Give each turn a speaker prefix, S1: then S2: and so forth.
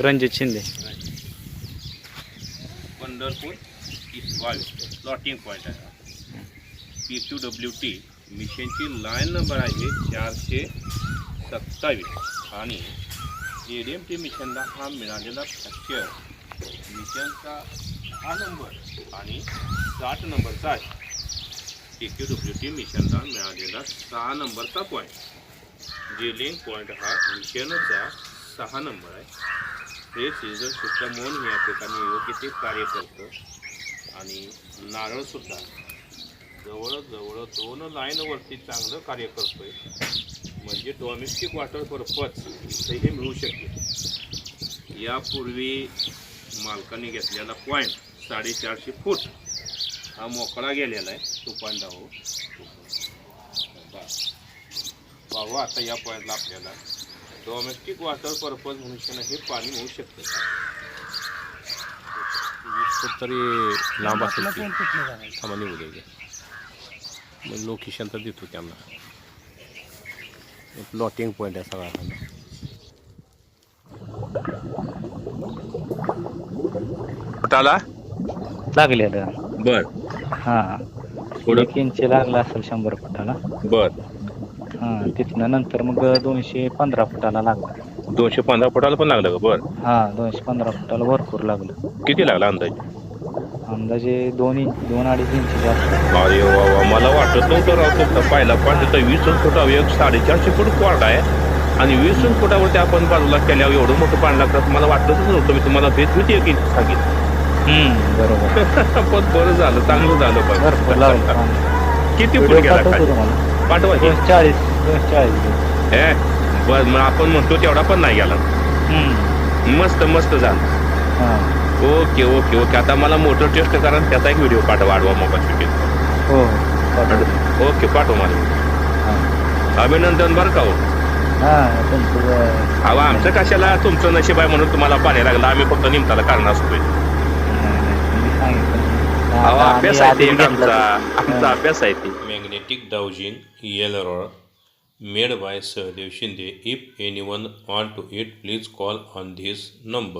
S1: रणजित शिंदे.
S2: पंढरपूर इस्वाल plotting point आहे. P Q W T मिशनची लाईन नंबर आहे चारशे सत्तावीस. आणि ए डी एम टी मिशनला हा मिळालेला फॅक्चर मिशनचा हा नंबर आणि साठ नंबरचा आहे. पी क्यू डब्ल्यू टी मिशनला मिळालेला सहा नंबरचा पॉईंट जेलिंग पॉईंट हा मिशनचा सहा नंबर आहे. हे सीझन सुद्धा म्हणून या ठिकाणी योग्य ते कार्य करतं आणि नारळसुद्धा जवळजवळ दोन लाईनवरती चांगलं कार्य करतो आहे म्हणजे डॉमेस्टिक वॉटर पर्पज हे मिळू शकेल. यापूर्वी मालकाने घेतलेला पॉईंट साडेचारशे फूट हा मोकळा गेलेला आहे तो पॉईंट दाहो पाहू आता या पॉईंटला आपल्याला. डॉमेस्टिक वॉटर पर्पज म्हणून हे पाणी मिळू शकतं. तरी लांब असेल थांबा निघू द्यायचे मग लोकेशन तर देतो त्यांना. प्लॉटिंग पॉईंट आहे सगळा. फुटाला
S1: लागलेलं
S2: बर.
S1: हा. एक इंची लागला असेल शंभर फुटाला.
S2: बर.
S1: हा तिथनं नंतर मग दोनशे पंधरा फुटाला लागला.
S2: दोनशे पंधरा फुटाला पण लागलं का? बर.
S1: हा दोनशे पंधरा फुटाला भरपूर लागलं.
S2: किती लागला अंदाज?
S1: अंदाजे दोन इंच दोन अडीच इंची जास्त.
S2: अरे वा वा. मला वाटत नव्हतं राव तुमचा पहिला पॉईंट तर वीस फुटावर एक साडेचारशे फूट पॉईंट आहे. आणि वीस फुटावरती आपण बाजूला केल्यावर एवढं मोठं पाणी लागतं मला वाटतच नव्हतं. मी तुम्हाला भेट होती एक इंच सांगितलं.
S1: बरोबर.
S2: पण बरं झालं चांगलं झालं
S1: भरपूर
S2: पण
S1: लागलं पाणी.
S2: किती फूट
S1: व्हिडिओ
S2: गेला
S1: पाठवतो
S2: खाली?
S1: तुम्हाला.
S2: पाठवा हे.
S1: चाळीस चाळीस.
S2: हे बर मग आपण म्हणतो तेवढा पण नाही गेला. मस्त मस्त झालं
S1: हा
S2: ओके ओके ओके आता मला मोटर टेस्ट करा आणि त्याचा एक व्हिडिओ पाठवा आडवा मोबाईल शिकेल
S1: हो पाठवतो.
S2: ओके पाठव मला
S1: हा.
S2: अभिनंदन बरं का हो
S1: हा
S2: अहो आमचं कशाला तुमचं नशीब आहे म्हणून तुम्हाला पाणी लागलं आम्ही फक्त निमताला कारण असतोय
S1: नाही, नाही, तुम्ही सांगितलं.
S2: अहो
S1: आता
S2: अभ्यास आहे ते
S1: आधी
S2: एक
S1: घेतलं
S2: आमचा आमचा. अभ्यास आहे ते poetic dowsing yellow. made by Sahadev Shinde. If anyone want to eat, please call on this number.